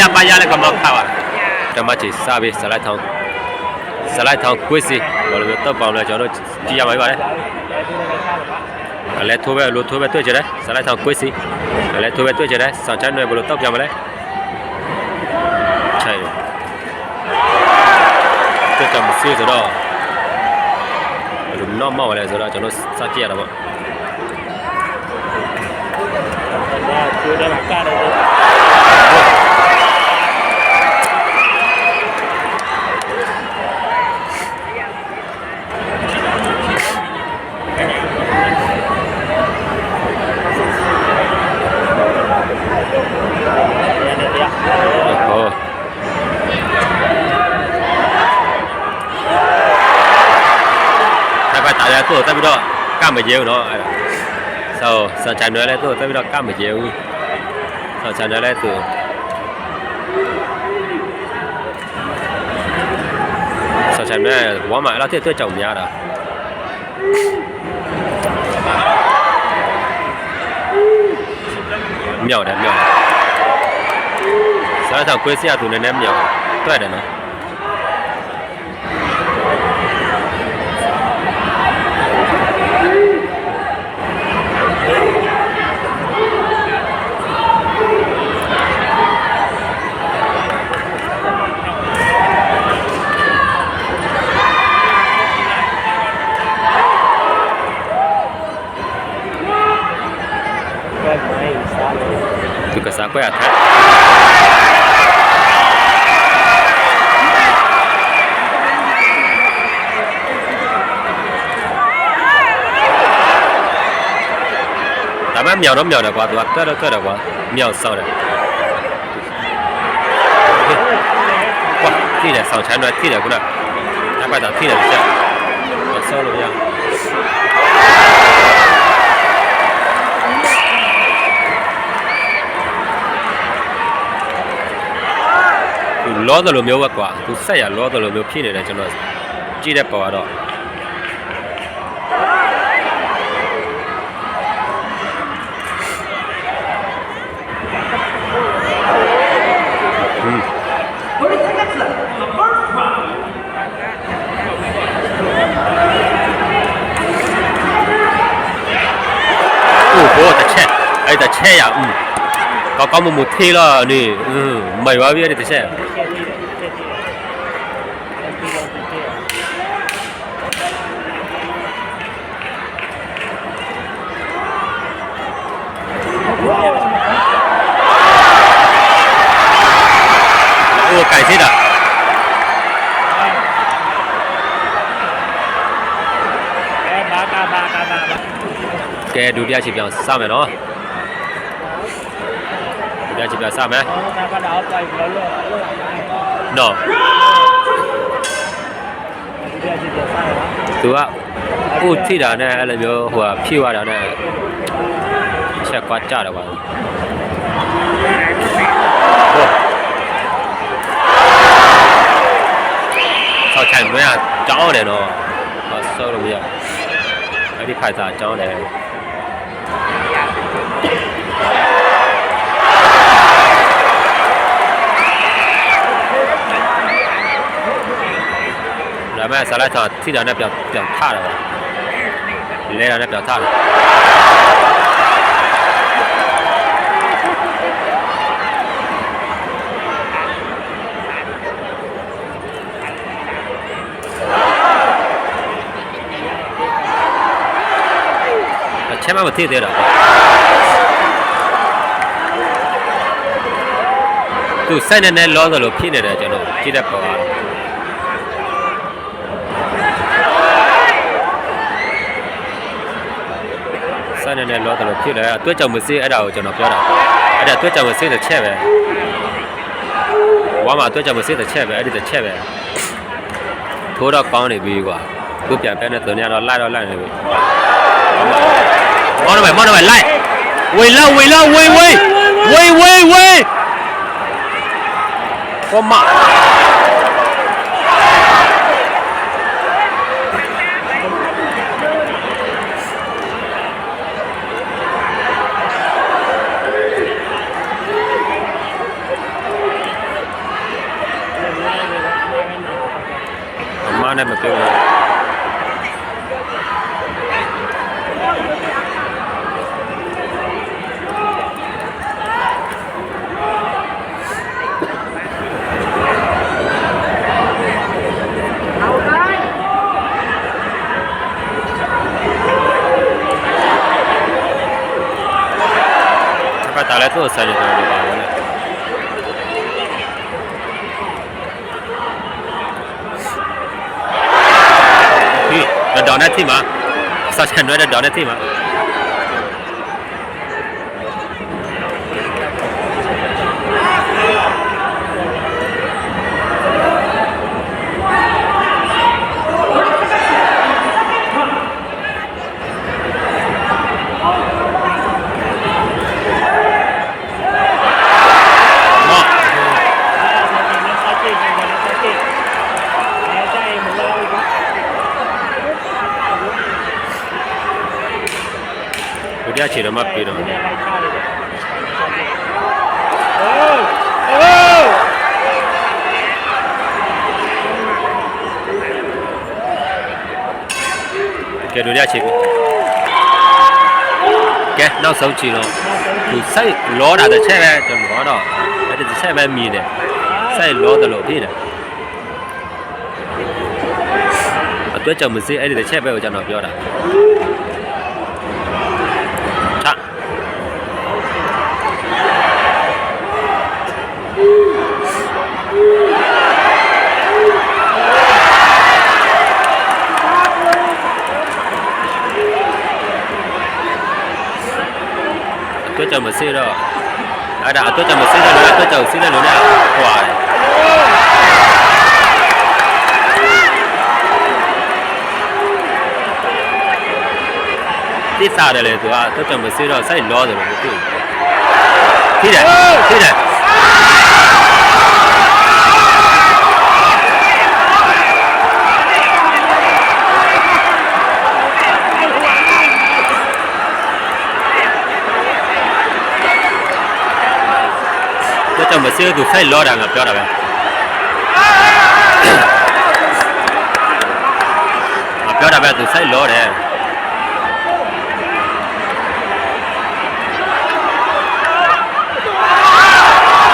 ရပါရလည်းကမောက်ခါပါဓမ္မချေစားပြီးဇလိုက်ထောင်းဇလိုက်ထောင်းကွေးစီဘာလို့တော့ပေါင်းလဲကျွန်တော်တို့ကြည့်ရမှာပါလေအလဲထိုးပဲလို့ထိုးပဲတွေ့ကြတယ်ဇလိုက်ထောင်းကွေးစီအလဲထိုးပဲတွေ့ကြတယ်စောင့်ချမ်းတွေဘလို့တော့ပြမလဲချိုင်တက် tapi dok cam biji dok so so channel le tu tapi dok cam biji so channel le tu so channel quá mãi là thế tôi trồng nhà đó. Nhiều đẹp nhiều sao thằng quê xe à, tụi nên em nhiều tôi đẹp nữa ဘူးဆိုချန်နယ်လဲသူစချန်နယ်ဝမ်းမှာအဲ့လောက်တဲ့အတွက်ကြောင့်များတာမြောက်တယ်မြောက်တယ်စားတော့ကွေးစရသူနည်းနည်းမြောက်တွေ့တယ်နော်သူကစားကွဲအထက်ဒါမှမြောက်တော့မြောက်တယ်ကွာသူကတွက်တော့တွက်တယ်ကွာမြောက်ဆောက်တယ်ကွာထိတယ်ဆောင်းချမ်းတော့ထိတယ်ခုနကပတ်တာထိတယ်ကြာဆောက် လောသလိုမျိုးပဲကွာသူဆက်ရလောသလိုမျိုးဖြစ်နေတယ်ကျွန်တော်ကြည့်တဲ့ပေါ်ကတော့哎，在吃呀，嗯，搞搞么么推了呢，嗯，没完没了的吃。 ကဲဒုတိယချီပြောင်းစမယ်နော်ဒုတိယချီပြောင်းစမယ်ဟောဒါကတော့ပိုက်ဘလို့လို့နော်ဒီကကြည့်ကြစားရသူကဥထိတာနဲ့အဲ့လိုမျိုးဟိုဟာဖြည့်သွားတာနဲ့ချက်ကွာကြတယ်ကွာဟိုဆောက်ချိုင်မင်းကကြောင်းတယ်နော်ဟောဆောက်လို့မရအဲ့ဒီဖိုက်တာကြောင်းတယ် ဒါမဲ့ဆလာချာထိတာနဲ့ပြောင်ပြောင်ထတယ်ပါလဲတာနဲ့ပြောင်ထတယ်အချက်မှမထိသေးတာသူစိုက်နေနဲ့လောသလိုဖြစ်နေတယ်ကျွန်တော်ကြည့်တဲ့ပေါ်ကတော့ စနေနဲ့လောတယ်လို့ဖြစ်တယ်အတွေ့အကြုံမစေးအဲ့ဒါကိုကျွန်တော်ပြောတာအဲ့ဒါအတွေ့အကြုံမစေးတဲ့ချက်ပဲဝါမှာအတွေ့အကြုံမစေးတဲ့ချက်ပဲအဲ့ဒီတစ်ချက်ပဲထိုးတော့ကောင်းနေပြီကွာသူပြန်ပဲနဲ့သူညတော့လိုက်တော့လိုက်နေပြီမောင်းတော့မယ်မောင်းတော့မယ်လိုက်ဝေလောက်ဝေလောက်ဝေဝေဝေဝေဝေကောမ ဒါလည်းသူ့ဆန်နေတယ်လို့ပါပဲလေဟေးဒေါ်နဲ့ထိမှာဆောက်ချန်တွေဒေါ်နဲ့ထိမှာ ဟော စားကြည့်တယ်စားကြည့်အဲကြိုင်မလို့ဘူး ရချေတော့မှပြေတော့ကဲတို့ရချေပြီကဲနောက်ဆုံးချေတော့သူစိုက်လောတာတစ်ချက်ပဲကျွန်တော်တော့အဲ့ဒီတစ်ချက်ပဲမြည်တယ်စိုက်လောတယ်လို့ဖြစ်တယ်အတွက်ကြောင့်မစေးအဲ့ဒီတစ်ချက်ပဲကိုကျွန်တော်ပြောတာ အတွက်ကြောင့်မစေးတော့အဲ့ဒါအတွက်ကြောင့်မစေးတယ်လို့အတွက်ကြောင့်စေးတယ်လို့လည်းဟွာတယ်တိစားတယ်လေသူကအတွက်ကြောင့်မစေးတော့စိုက်လောတယ်လို့မဖြစ်ဘူးထိတယ်ထိတယ်အတွက်ကြောင့် မစေးသူစိုက်လောတာငါပြောတာပဲငါပြောတာပဲသူစိုက်လောတယ်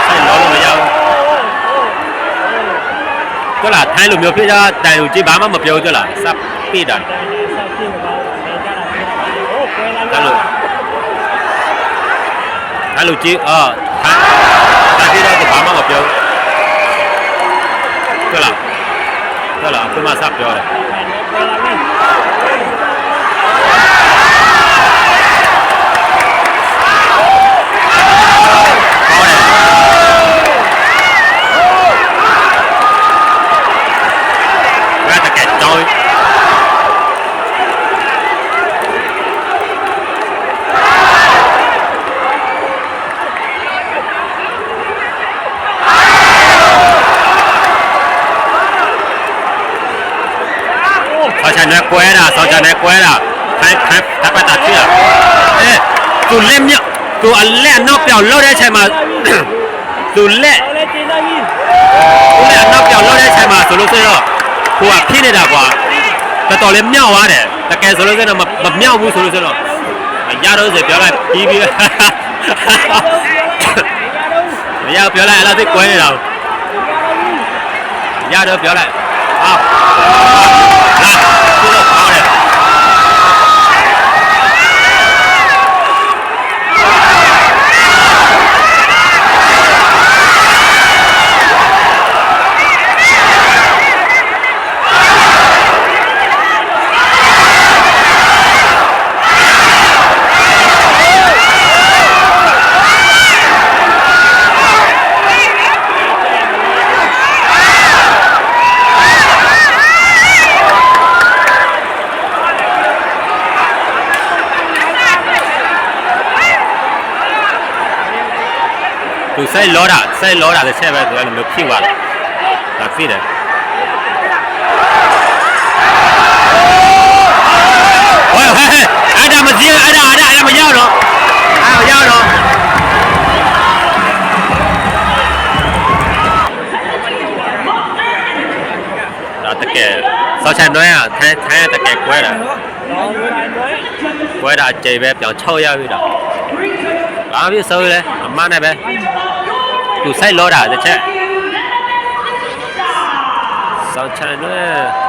ဆိုင်လောလို့မရဘူးတို့လားထိုင်းလိုမျိုးပြကြတိုင်ကိုကြည့်ဘာမှမပြောဘူးတို့လားစပ်ပြတာစားကြည့်ပါအဲကြတာโอ้ပွဲလာအဲ့လိုအဲ့ ပြောဘူးတို့လားတို့လားအခုမှစပ်ပြောတယ် ပွဲလာပြီ ဟောတယ်ဘယ်တကယ်တောင်း ဆောင်း ချက်နဲ့ကွဲတာဆောက်ချက်နဲ့ကွဲတာခိုင်ခိုင်တပ်ပတ်တာဖြစ်တာအဲသူလက်မြောက်သူအလက်နောက်ပြောင်လောက်တဲ့အချိန်မှာသူလက်သူလက်နောက်ပြောင်လောက်တဲ့အချိန်မှာဆိုလို့ဆိုတော့ကိုကဖြစ်နေတာကွာတော်တော်လေးမြောက်သွားတယ်တကယ်ဆိုလို့ဆိုတော့မမြောက်ဘူးဆိုလို့ဆိုတော့ရတော့စေပြောလိုက်ပြီးပြီးမရပြောလိုက်အလားသိကွဲနေတာရတော့ပြောလိုက်ဟာ ဆိုင်လောတာဆိုင်လောတာလည်းဆက်ပဲဆိုတော့လည်းမဖြစ်ပါဘူးဒါဖြစ်တယ်ဟောဟဲ့အဲ့ဒါမကြည့်အဲ့ဒါအဲ့ဒါအဲ့ဒါမရောက်တော့အဲ့ဒါရောက်တော့ဒါတကယ်ဆောက်ချန်တွဲอ่ะထိုင်းထိုင်းတကယ်ကွဲတာကွဲတာကြိမ်ပဲပြောင်း6ရောက်ပြီတော့ဘာဖြစ်ဆိုလဲအမှန်နဲ့ပဲ သူစိုက်လောတာတစ်ချက်စောင်းချန်နဲ့